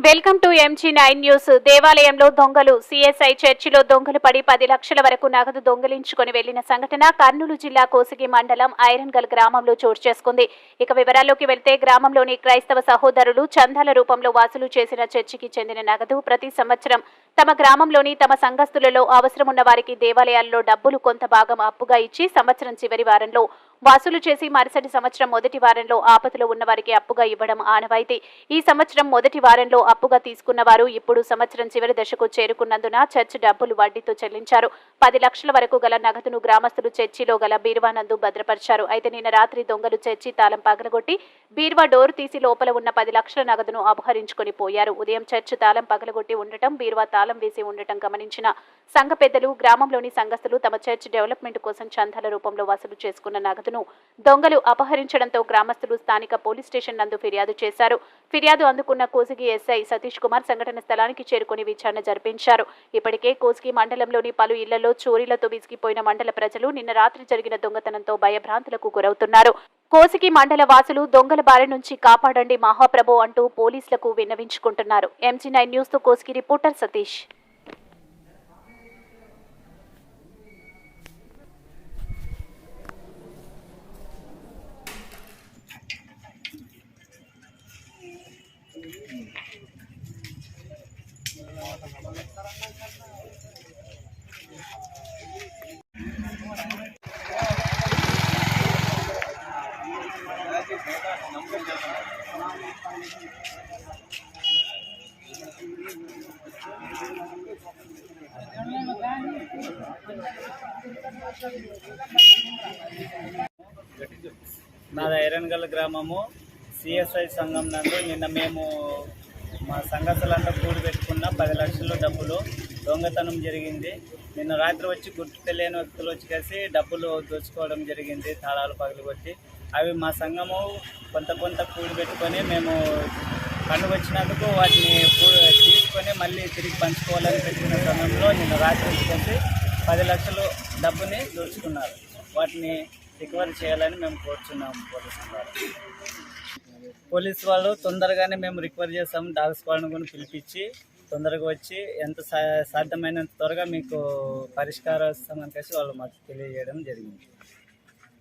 Welcome to MG nine news దేవాలయంలో దొంగలు CSI చర్చిలో దొంగలు పడి పది లక్షల వరకు నగదు దొంగిలించుకుని వెళ్ళిన సంఘటన కర్నూలు జిల్లా కోసిగి మండలం ఐరన్గల్ గ్రామంలో చోటు చేసుకుంది. ఇక వివరాల్లోకి వెళ్తే గ్రామంలోని క్రైస్తవ సహోదరులు చందాల రూపంలో వాసులు చేసిన చర్చికి చెందిన నగదు ప్రతి సంవత్సరం తమ గ్రామంలోని తమ సంఘస్థులలో అవసరమున్న వారికి దేవాలయాల్లో డబ్బులు కొంత భాగం అప్పుగా ఇచ్చి సంవత్సరం చివరి వారంలో వసూలు చేసి మరుసటి సంవత్సరం మొదటి వారంలో ఆపదలో ఉన్న వారికి అప్పుగా ఇవ్వడం ఆనవాయితీ. ఈ సంవత్సరం మొదటి వారంలో అప్పుగా తీసుకున్న వారు ఇప్పుడు సంవత్సరం చివరి దశకు చేరుకున్నందున చర్చ్ డబ్బులు వడ్డీతో చెల్లించారు. పది లక్షల వరకు గల నగదును గ్రామస్తులు చర్చిలో గల బీర్వానందు భద్రపరిచారు. అయితే నిన్న రాత్రి దొంగలు చర్చి తాళం పగలగొట్టి బీర్వా డోర్ తీసి లోపల ఉన్న పది లక్షల నగదును అపహరించుకొని పోయారు. ఉదయం చర్చ్ తాళం పగలగొట్టి ఉండటం బీర్వా తాళం వేసి ఉండటం గమనించిన సంఘ పెద్దలు గ్రామంలోని సంఘస్థులు తమ చర్చ్ డెవలప్మెంట్ కోసం చందాల రూపంలో వసూలు చేసుకున్న నగదును దొంగలు అపహరించడంతో గ్రామస్తులు స్థానిక పోలీస్ స్టేషన్ నందు ఫిర్యాదు చేశారు. ఫిర్యాదు అందుకున్న కోసిగి ఎస్ఐ సతీష్ కుమార్ సంఘటన స్థలానికి చేరుకుని విచారణ జరిపించారు. ఇప్పటికే కోసిగి మండలంలోని పలు ఇళ్ళలో చోరీలతో విసిగిపోయిన మండల ప్రజలు నిన్న రాత్రి జరిగిన దొంగతనంతో భయభ్రాంతులకు గురవుతున్నారు. కోసికి మండల వాసులు దొంగల బారి నుంచి కాపాడండి మహాప్రభు అంటూ పోలీసులకు విన్నవించుకుంటున్నారు. ఎంజీ నైన్ న్యూస్తో కోసికి రిపోర్టర్ సతీష్. నాది ఐరన్గల్ గ్రామము. సిఎస్ఐ సంఘం నందు నిన్న మేము మా సంఘస్థలంతా కూడి పెట్టుకున్న పది లక్షల డబ్బులు దొంగతనం జరిగింది. నిన్న రాత్రి వచ్చి గుర్తు తెలియని వ్యక్తులు వచ్చి కలిసి డబ్బులు దోచుకోవడం జరిగింది తాళాలు పగలగొట్టి. అవి మా సంఘము కొంత కొంత కూడి పెట్టుకొని మేము పండుగ వచ్చినందుకు వాటిని కూ- తీసుకొని మళ్ళీ తిరిగి పంచుకోవాలని పెట్టిన సమయంలో నిన్న రాత్రి వచ్చి కలిసి పది లక్షలు డబ్బుని దోచుకున్నారు. వాటిని రికవరీ చేయాలని మేము కోరుచున్నాం పోలీసు ద్వారా పోలీస్ వాళ్ళు తొందరగానే మేము రికవర్ చేస్తాము. డాగ్ స్క్వాడ్ని కూడా పిలిపించి తొందరగా వచ్చి ఎంత సా- సాధ్యమైనంత త్వరగా మీకు పరిష్కారం వస్తామని కలిసి వాళ్ళు మాకు తెలియజేయడం జరిగింది.